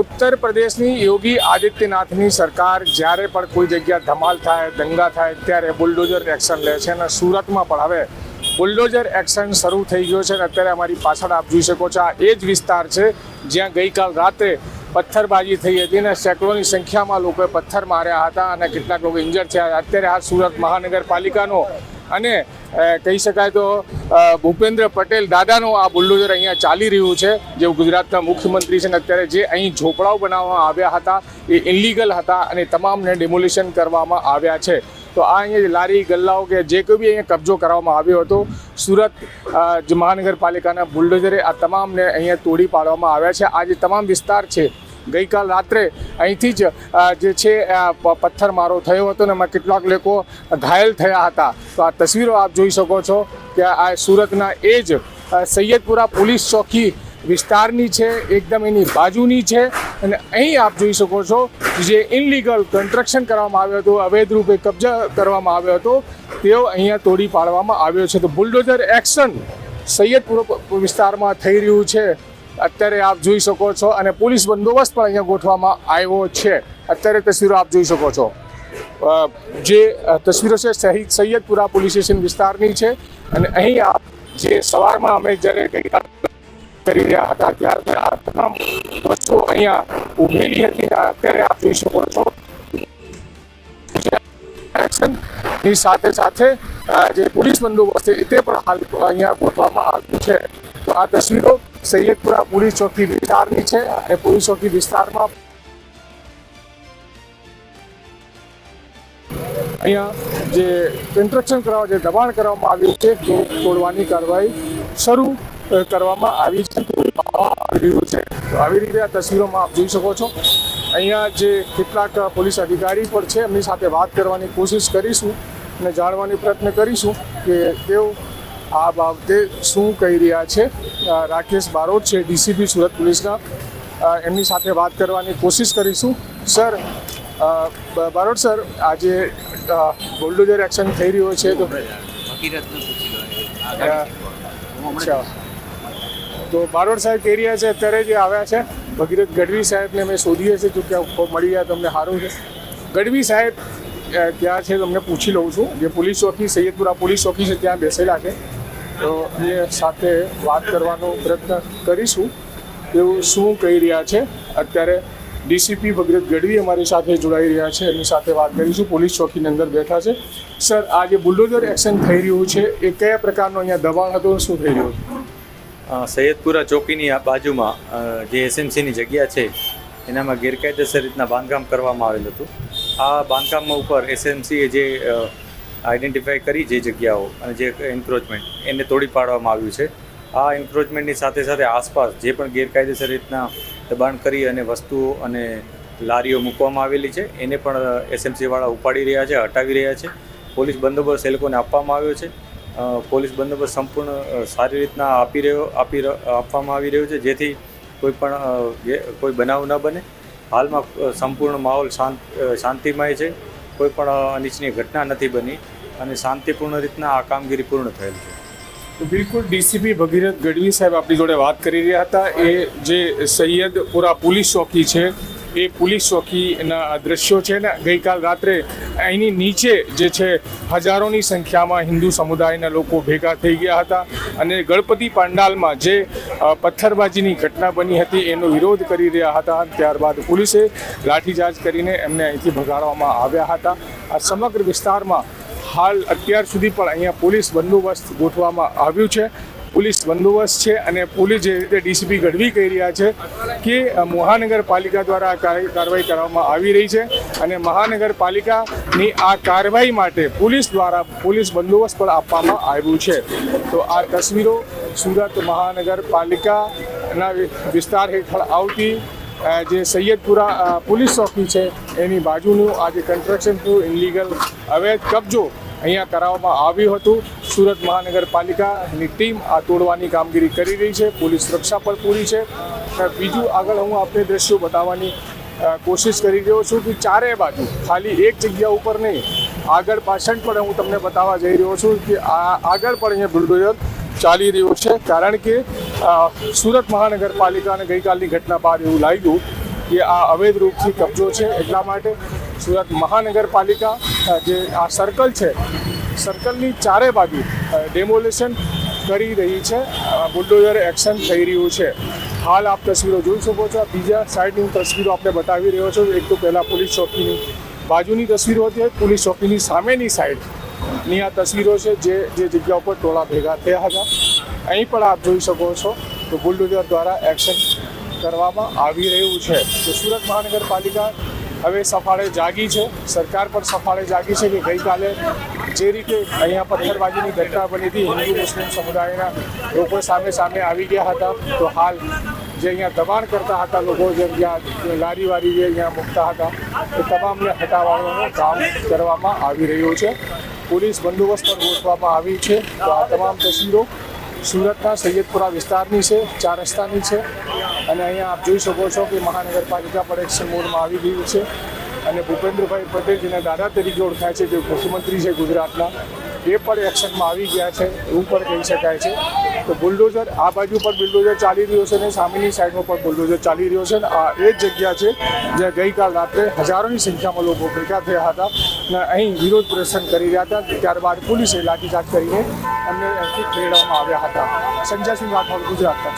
ઉત્તર પ્રદેશની યોગી આદિત્યનાથની સરકાર જ્યારે પણ કોઈ જગ્યા ધમાલ થાય, દંગા થાય, ત્યારે બુલડોઝર એક્શન લે છે અને સુરતમાં પણ હવે બુલડોઝર એક્શન શરૂ થઈ ગયો છે અને અત્યારે અમારી પાછળ આપ જોઈ શકો છો, આ એ જ વિસ્તાર છે જ્યાં ગઈકાલ રાત્રે પથ્થરબાજી થઈ હતી અને સેંકડોની સંખ્યામાં લોકોએ પથ્થર માર્યા હતા અને કેટલાક લોકો ઇન્જર્ડ થયા અત્યારે આ સુરત મહાનગરપાલિકાનો અને કહી શકાય તો ભૂપેન્દ્ર પટેલ દાદાનું આ બુલડોઝર અહીંયા ચાલી રહ્યું છે, જે ગુજરાતના મુખ્યમંત્રી છે અત્યારે જે અહીં ઝોપડાઓ બનાવવામાં આવ્યા હતા, એ ઇનલીગલ હતા અને તમામને ડિમોલિશન કરવામાં આવ્યા છે. તો આ અહીંયા લારી, ગલ્લાઓ કે જે કોઈ બી અહીંયા કબજો કરવામાં આવ્યો હતો, સુરત મહાનગરપાલિકાના બુલડોઝરે આ તમામને અહીંયા તોડી પાડવામાં આવ્યા છે. આ જે તમામ વિસ્તાર છે ગઈકાલ રાત્રે અહીંથી જ જે છે પથ્થરમારો થયો હતો ને એમાં કેટલાક લોકો ઘાયલ થયા હતા. તો આ તસવીરો આપ જોઈ શકો છો કે આ સુરતના એ જ સૈયદપુરા પોલીસ ચોકી વિસ્તારની છે, એકદમ એની બાજુની છે. અને અહીં આપ જોઈ શકો છો જે ઇનલીગલ કન્સ્ટ્રક્શન કરવામાં આવ્યું હતું અવૈધ રૂપે કબજા કરવામાં આવ્યો હતો, તેઓ અહીંયા તોડી પાડવામાં આવ્યો છે. તો બુલડોઝર એક્શન સૈયદપુર વિસ્તારમાં થઈ રહ્યું છે. અત્યારે આપ જોઈ શકો છો અને પોલીસ બંદોબસ્ત પણ અહીંયા ગોઠવામાં આવ્યો છે. અત્યારે તસવીરો આપ જોઈ શકો છો. જે તસવીરો છે, શહીદ સૈયદપુરા પોલીસ સ્ટેશન વિસ્તારની છે અને અહીં આપ જે સવારમાં અમે જ્યારે ગઈકાલ કરી રહ્યા હતા ત્યારે આ તમામ વસ્તુઓ અહીંયા ઉભેલી હતી. અત્યારે આપ જોઈ શકો છો. એક્શનની સાથે સાથે જે પોલીસ બંદોબસ્ત છે તે પણ હાલ અહીંયા ગોઠવામાં આવ્યું છે. આ તસવીરો સૈયદપુરા પોલીસ ચોકી વિસ્તારની છે અને પોલીસ ચોકી વિસ્તારમાં અહીંયા જે કન્સ્ટ્રક્શન કરવા, જે દબાણ કરવામાં આવ્યું છે, તે તોડવાની કાર્યવાહી શરૂ કરવામાં આવી છે. રહ્યું છે તો આવી રીતે આ તસવીરોમાં આપ જોઈ શકો છો. અહીંયા જે કેટલાક પોલીસ અધિકારી પણ છે, એમની સાથે વાત કરવાની કોશિશ કરીશું અને જાણવાની પ્રયત્ન કરીશું કે તેઓ આ બાબતે શું કહી રહ્યા છે? રાકેશ બારોટ છે, ડીસીપી સુરત પોલીસના. એમની સાથે વાત કરવાની કોશિશ કરીશું. સર બારોટ સર, આજે બુલડોઝર એક્શન થઈ રહ્યો છે તો તો બારોટ સાહેબ કહી રહ્યા છે, અત્યારે જે આવ્યા છે, ભગીરથ ગઢવી સાહેબને મેં શોધીએ છીએ તું કે મળી ગયા, તમને સારું છે. ગઢવી સાહેબ ત્યાં છે, તમને પૂછી લઉં છું. જે પોલીસ ચોકી સૈયદપુરા પોલીસ ચોકી છે ત્યાં બેસેલા છે. એ સાથે વાત કરવાનો પ્રયત્ન કરીશું. તેઓ શું કહી રહ્યા છે? અત્યારે ડીસીપી ભગરત ગઢવી અમારી સાથે જોડાઈ રહ્યા છે. એમની સાથે વાત કરીશું. પોલીસ ચોકીની અંદર બેઠા છે. સર, આ જે બુલડોઝર એક્શન થઈ રહ્યું છે, એ કયા પ્રકારનો અહીંયા દબાણ હતો શું થઈ રહ્યું સૈયદપુરા ચોકીની આ બાજુમાં જે એસએમસીની જગ્યા છે, એનામાં ગેરકાયદેસર રીતના બાંધકામ કરવામાં આવેલ હતું. આ બાંધકામ ઉપર એસએમસીએ જે આઈડેન્ટિફાઈ કરી જે જગ્યાઓ અને જે એન્ક્રોચમેન્ટ એને તોડી પાડવામાં આવ્યું છે. આ એન્ક્રોચમેન્ટની સાથે સાથે આસપાસ જે પણ ગેરકાયદેસર રીતના દબાણ કરી અને વસ્તુઓ અને લારીઓ મૂકવામાં આવેલી છે, એને પણ એસએમસીવાળા ઉપાડી રહ્યા છે, હટાવી રહ્યા છે. પોલીસ બંદોબસ્ત એ લોકોને આપવામાં આવ્યો છે. પોલીસ બંદોબસ્ત સંપૂર્ણ સારી રીતના આપી રહ્યો, આપી આપવામાં આવી રહ્યો છે, જેથી કોઈ પણ કોઈ બનાવ ન બને. હાલમાં સંપૂર્ણ માહોલ શાંત શાંતિમય છે. કોઈ પણ અનિચ્છનીય ઘટના નથી બની. અને શાંતિપૂર્ણ રીતના આ કામગીરી પૂર્ણ થયેલ છે. બિલકુલ ડીસીપી ભગીરથ ગઢવી સાહેબ આપણી જોડે વાત કરી રહ્યા હતા. એ જે સૈયદપુરા પોલીસ ચોકી છે, એ પોલીસ ચોકીના દ્રશ્યો છે ને, ગઈકાલ રાત્રે અહીંની નીચે જે છે, હજારોની સંખ્યામાં હિન્દુ સમુદાયના લોકો ભેગા થઈ ગયા હતા અને ગણપતિ પાંડાલમાં જે પથ્થરબાજીની ઘટના બની હતી એનો વિરોધ કરી રહ્યા હતા. ત્યારબાદ પોલીસે લાઠીચાર્જ કરીને એમને અહીંથી ભગાડવામાં આવ્યા હતા. આ સમગ્ર વિસ્તારમાં હાલ અત્યાર સુધી પણ અહીંયા પોલીસ બંદોબસ્ત ગોઠવવામાં આવ્યું છે. પોલીસ બંદોબસ્ત છે અને પોલીસ જે રીતે ડીસીપી ગઢવી કહી રહ્યા છે કે મહાનગરપાલિકા દ્વારા આ કાર્ય- કાર્યવાહી કરવામાં આવી રહી છે અને મહાનગરપાલિકાની આ કાર્યવાહી માટે પોલીસ દ્વારા પોલીસ બંદોબસ્ત પણ આપવામાં આવ્યું છે. તો આ તસવીરો સુરત મહાનગરપાલિકાના વિસ્તાર હેઠળ આવતી જે સૈયદપુરા પોલીસ ચોકી છે, એની બાજુનું આ જે કન્સ્ટ્રક્શન થયું ઇનલીગલ અવૈધ કબજો અહીંયા કરાવવામાં આવ્યું હતું. સુરત મહાનગરપાલિકાની ટીમ આ તોડવાની કામગીરી કરી રહી છે. પોલીસ સુરક્ષા પણ પૂરી છે. બીજું આગળ હું આપને દ્રશ્યો બતાવવાની કોશિશ કરી રહ્યો છું કે ચારે બાજુ, ખાલી એક જગ્યા ઉપર નહીં, આગળ પાછળ પણ હું તમને બતાવવા જઈ રહ્યો છું કે આ આગળ પણ અહીંયા બુલડોઝર ચાલી રહ્યું છે. કારણ કે સુરત મહાનગરપાલિકાને ગઈકાલની ઘટના બાદ એવું લાગ્યું કે આ અવૈધ રૂપથી કબજો છે. એટલા માટે સુરત મહાનગરપાલિકા જે આ સર્કલ છે સર્કલની ચારે બાજુ ડેમોલેશન કરી રહી છે. બુલડોઝર એક્શન થઈ રહ્યું છે. હાલ આપ તસવીરો જોઈ શકો છો. બીજા સાઈડની હું તસવીરો આપણે બતાવી રહ્યો છું. એક તો પહેલાં પોલીસ ચોકીની બાજુની તસવીરો હતી. પોલીસ ચોકીની સામેની સાઈડની આ તસવીરો છે, જે જે જગ્યા ઉપર ટોળા ભેગા થયા હતા. અહીં પણ આપ જોઈ શકો છો તો બુલડોઝર દ્વારા એક્શન કરવામાં આવી રહ્યું છે. તો સુરત મહાનગરપાલિકા હવે સફાળે જાગી છે. સરકાર પણ સફાળે જાગી છે કે ગઈકાલે જે રીતે અહીંયા પથ્થરબાજીની ઘટના બની હતી, હિન્દુ મુસ્લિમ સમુદાયના લોકો સામે સામે આવી ગયા હતા. તો હાલ જે અહીંયા દબાણ કરતા હતા લોકો, જેમ ત્યાં લારી વારી જે અહીંયા મૂકતા હતા, એ તમામને હટાવવાનું કામ કરવામાં આવી રહ્યું છે. પોલીસ બંદોબસ્ત પણ ગોઠવવામાં આવી છે. તો આ તમામ તસવીરો સુરતના સૈયદપુરા વિસ્તારની છે, ચાર રસ્તાની છે અને અહીંયા આપ જોઈ શકો છો કે મહાનગરપાલિકા પણ એક્શન મોડમાં આવી ગયું છે અને ભૂપેન્દ્રભાઈ પટેલ જેને દાદા તરીકે ઓળખાય છે, જે મુખ્યમંત્રી છે ગુજરાતના એ પણ એક્શનમાં આવી ગયા છે, એવું પણ કહી શકાય છે. તો બુલડોઝર આ બાજુ પણ બુલડોઝર ચાલી રહ્યો છે અને સામેની સાઈડમાં પણ બુલડોઝર ચાલી રહ્યો છે આ એ જ જગ્યા છે જ્યાં ગઈકાલ રાત્રે હજારોની સંખ્યામાં લોકો ભેગા થયા હતા અને અહીં વિરોધ પ્રદર્શન કરી રહ્યા હતા. ત્યારબાદ પોલીસે લાઠીચાર્જ કરીને એમને અહીંથી ખેડવામાં આવ્યા હતા. સંજયસિંહ રાઠોડ, ગુજરાત તક